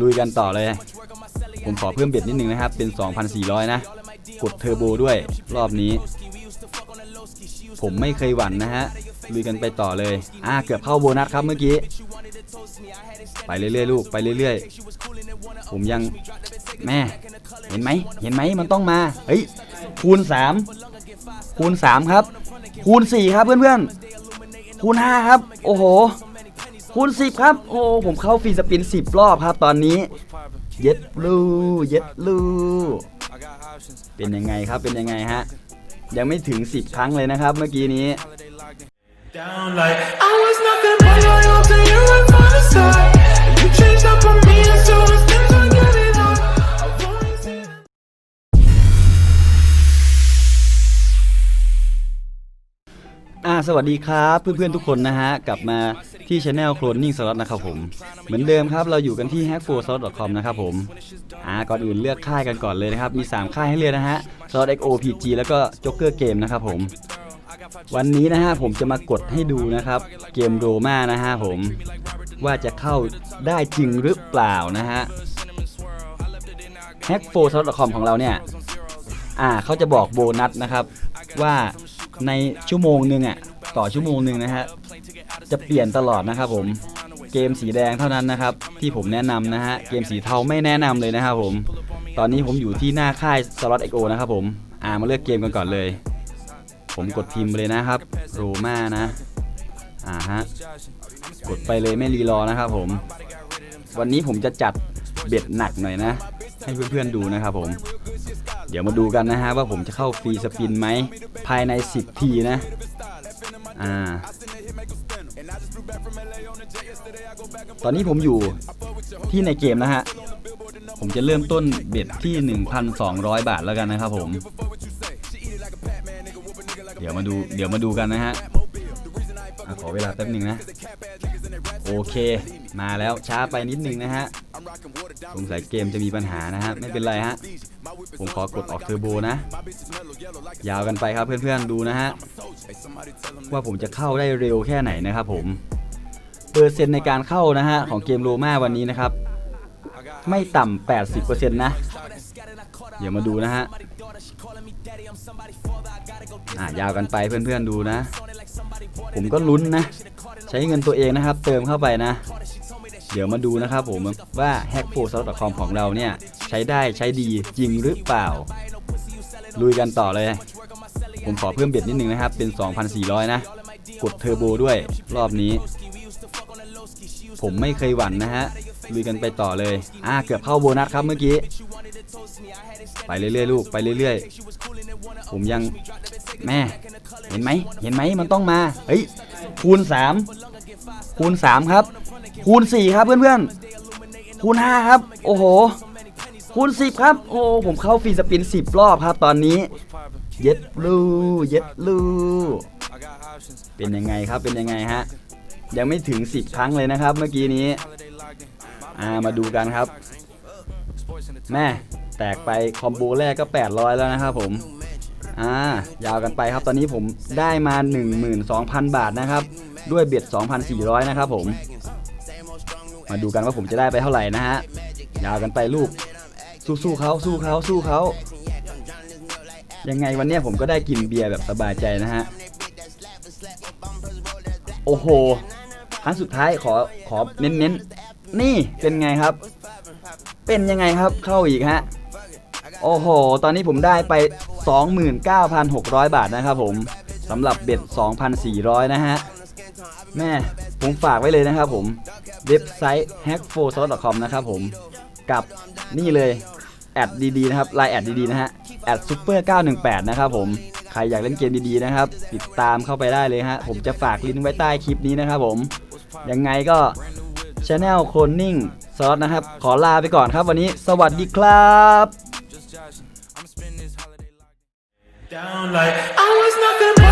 ลุยกันต่อเลย ผมขอเพิ่มเบ็ดนิดนึงนะครับ เป็น 2,400 นะ กดเทอร์โบด้วยรอบนี้ ผมไม่เคยหวั่นนะฮะ ลุยกันไปต่อเลย อ่า เกือบเข้าโบนัสครับเมื่อกี้ ไปเรื่อยๆลูก ไปเรื่อยๆ ผมยังแม่ เห็นไหม เห็นไหมมันต้องมา เฮ้ย คูณ 3 คูณ 3 ครับ คูณ 4 ครับเพื่อนๆ คูณ 5 ครับ โอ้โห คูณ10 ครับ โอ้ ผมเข้าฟรีสปิน 10 รอบครับตอนนี้ เย็ดลูเย็ดลูเป็นยังไงครับ เป็นยังไงฮะ ยังไม่ถึง 10 ครั้งเลยนะครับ เมื่อกี้นี้ down like I was nothing but loyal to you right from the start. You changed up on me, and so as things were getting hard, I've always seen. อ่า สวัสดีครับ เพื่อนๆทุกคนนะฮะ กลับมา ที่ช anel cloning slot นะครับผม เหมือนเดิมครับเราอยู่กันที่ hack4slot.com นะครับผมอ่าก่อนอื่นเลือกค่ายกันก่อนเลยนะครับ มี 3 ค่ายให้เลือกนะฮะ slot xo pg แล้วก็ joker game นะครับผม วันนี้นะฮะผมจะมากดให้ดูนะครับ เกมโรมานะฮะผม ว่าจะเข้าได้จริงหรือเปล่านะฮะ hack4slot.com ของเราเนี่ย อ่าเขาจะบอกโบนัสนะครับว่าในชั่วโมงหนึ่งอะต่อชั่วโมงหนึ่งนะฮะ จะเปลี่ยนตลอดนะครับผมเกมสีแดงเท่านั้นนะครับ ที่ผมแนะนำนะฮะเกมสีเทาไม่แนะนำเลยนะครับผม ตอนนี้ผมอยู่ที่หน้าค่าย Slot XO นะครับผมอ่ามาเลือกเกมกันก่อนเลย ผมกดพิมพ์เลยนะครับโรมานะอ่าฮะกดไปเลยไม่รีรอนะครับผม วันนี้ผมจะจัดเบ็ดหนักหน่อยนะ ให้เพื่อนๆดูนะครับผม เดี๋ยวมาดูกันนะฮะว่าผมจะเข้าฟรีสปินไหมภายใน 10 ทีนะ อ่า ตอนนี้ผมอยู่ที่ในเกมนะฮะ ผมจะเริ่มต้นเบ็ดที่ 1,200 บาทแล้วกันนะครับผม เดี๋ยวมาดูเดี๋ยวมาดูกันนะฮะขอเวลาแป๊บหนึ่งนะ โอเค มาแล้วช้าไปนิดนึงนะฮะสงสัยเกมจะมีปัญหานะฮะ ไม่เป็นไรฮะ ผมขอกดออกเทอร์โบนะ ยาวกันไปครับเพื่อนๆดูนะฮะ ว่าผมจะเข้าได้เร็วแค่ไหนนะครับผมเปอร์เซ็นต์ในการเข้านะฮะของเกมโรมาวันนี้นะครับ ไม่ต่ำ 80%นะเดี๋ยวมาดูนะฮะอะยาวกันไปเพื่อนๆดูนะ ผมก็ลุ้นนะ ใช้เงินตัวเองนะครับ เติมเข้าไปนะ เดี๋ยวมาดูนะครับผมว่า h a c k 4 s c o m ของเราเนี่ย ใช้ได้ใช้ดีจริงหรือเปล่า ลุยกันต่อเลย ผมขอเพิ่มเบ็ดนิดนึงนะครับ เป็น 2,400 นะ กดเทอร์โบด้วยรอบนี้ ผมไม่เคยหวั่นนะฮะลุยกันไปต่อเลย อ่า เกือบเข้าโบนัสครับเมื่อกี้ ไปเรื่อยๆลูก ไปเรื่อยๆ ผมยังแม่ เห็นไหม เห็นไหมมันต้องมา เฮ้ย คูณ 3 คูณ 3 ครับ คูณ 4 ครับเพื่อนๆ คูณ 5 ครับ โอ้โห คูณ 10 ครับ โอ้ผมเข้าฟรีสปิน 10 รอบครับตอนนี้ เย็ดลูเย็ดลูเป็นยังไงครับเป็นยังไงฮะยังไม่ถึง 10 ครั้งเลยนะครับ เมื่อกี้นี้อ่ามาดูกันครับ แม่แตกไปคอมโบแรกก็ 800 แล้วนะครับผมอ่ายาวกันไปครับตอนนี้ผมได้มา 12,000 บาทนะครับ ด้วยเบ็ด 2,400 นะครับผม มาดูกันว่าผมจะได้ไปเท่าไหร่นะฮะยาวกันไปลูก สู้ๆเขาสู้เขาสู้เขา ยังไงวันนี้ผมก็ได้กินเบียร์แบบสบายใจนะฮะ โอ้โหครั้งสุดท้ายขอขอเน้นๆนี่เป็นไงครับ เป็นยังไงครับเข้าอีกฮะ โอ้โห ตอนนี้ผมได้ไป 29,600 บาทนะครับผมสำหรับเบ็ด 2,400 นะฮะ แม่ผมฝากไว้เลยนะครับผม เว็บไซต์ hack4slot.com นะครับผม กับนี่เลย แอดดีๆนะครับไลน์แอดดีๆนะฮะแอด super 918 นะครับผมใครอยากเล่นเกมดีๆนะครับ ติดตามเข้าไปได้เลยฮะผมจะฝากลิงก์ไว้ใต้คลิปนี้นะครับผมยังไงก็ Channel Cloning Slot นะครับ ขอลาไปก่อนครับวันนี้ สวัสดีครับ down like I was nothing but loyal